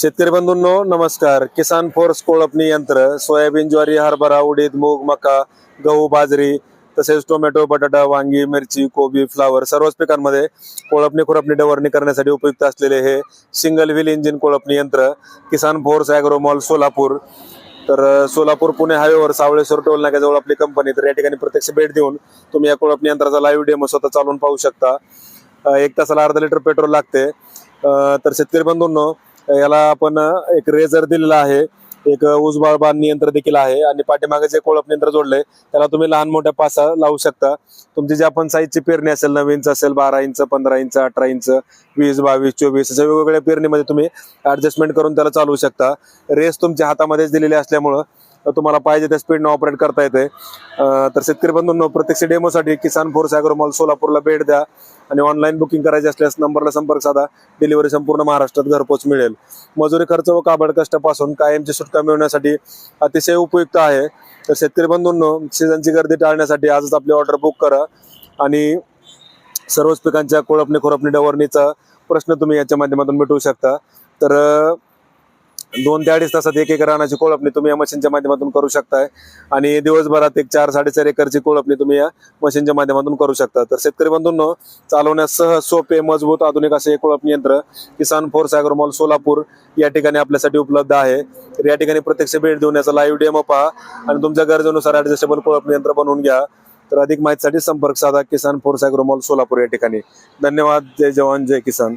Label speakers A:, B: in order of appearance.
A: शेतकरी बंधूंनो नमस्कार. किसान फोर्स कोळपणी यंत्र सोयाबीन ज्वारी हरभरा उडीद मूग मका गहू बाजरी तसेच टोमॅटो बटाटा वांगी मिरची कोबी फ्लावर सर्वच पिकांमध्ये कोळपणी खुरपणी डवरणी करण्यासाठी उपयुक्त असलेले हे सिंगल व्हील इंजिन कोळपणी यंत्र किसान फोर्स ॲग्रोमॉल सोलापूर. तर सोलापूर पुणे हायवेवर सावळेश्वर टोल नाक्याजवळ आपली कंपनी तर या ठिकाणी प्रत्यक्ष भेट देऊन तुम्ही या कोळपणी यंत्राचा लाईव्ह डेमो स्वतः चालवून पाहू शकता. एक तासाला अर्धा लिटर पेट्रोल लागते. तर शेतकरी बंधूंनो याला आपण एक रेझर दिलेला आहे. एक उजबाळ बांधणी नियंत्र देखील आहे आणि पाठीमागे जे कोळप नियंत्र जोडले त्याला तुम्ही लहान मोठ्या पासा लावू शकता. तुमची जे आपण साईजची पेरणी असेल नवीनच असेल बारा इंच पंधरा इंच अठरा इंच वीस बावीस चोवीस अशा वेगवेगळ्या पेरणीमध्ये तुम्ही ऍडजस्टमेंट करून त्याला चालवू शकता. रेस तुमच्या हातामध्येच दिलेली असल्यामुळं तुम्हाला पाहिजे त्या स्पीडनं ऑपरेट करता येते तर शेतकरी बंधूंनो प्रत्यक्ष डेमोसाठी किसान फोर्स ॲग्रोमॉल सोलापूरला भेट द्या आणि ऑनलाईन बुकिंग करायची असल्यास नंबरला संपर्क साधा. डिलिव्हरी संपूर्ण महाराष्ट्रात घरपोच मिळेल. मजुरी खर्च व काबड कष्टापासून कायमची सुटका मिळवण्यासाठी अतिशय उपयुक्त आहे. तर शेतकरी बंधूंनो सीझनची गर्दी टाळण्यासाठी आजच आपली ऑर्डर बुक करा आणि सर्वच पिकांच्या कोळपणी खोरपणी डवरणीचा प्रश्न तुम्ही याच्या माध्यमातून मिटवू शकता. तर दोन ते अडीच तासात एक एक रानाची कोळपणी तुम्ही या मशीनच्या माध्यमातून करू शकताय. आणि दिवसभरात एक चार साडेचार एकरची कोळपणी तुम्ही या मशीनच्या माध्यमातून करू शकता. तर शेतकरी बंधूंनो चालवण्यास सहज सोपे मजबूत आधुनिक असे हे कोळपणी यंत्र किसान फोर्स मॉल सोलापूर या ठिकाणी आपल्यासाठी उपलब्ध आहे. तर या ठिकाणी प्रत्यक्ष भेट देऊन याचा लाईव्ह डेमो पहा आणि तुमच्या गरजेनुसार ऍडजस्टेबल कोळपणी यंत्र बनवून घ्या. तर अधिक माहितीसाठी संपर्क साधा किसान फोर्स मॉल सोलापूर या ठिकाणी. धन्यवाद. जय जवान. जय किसान.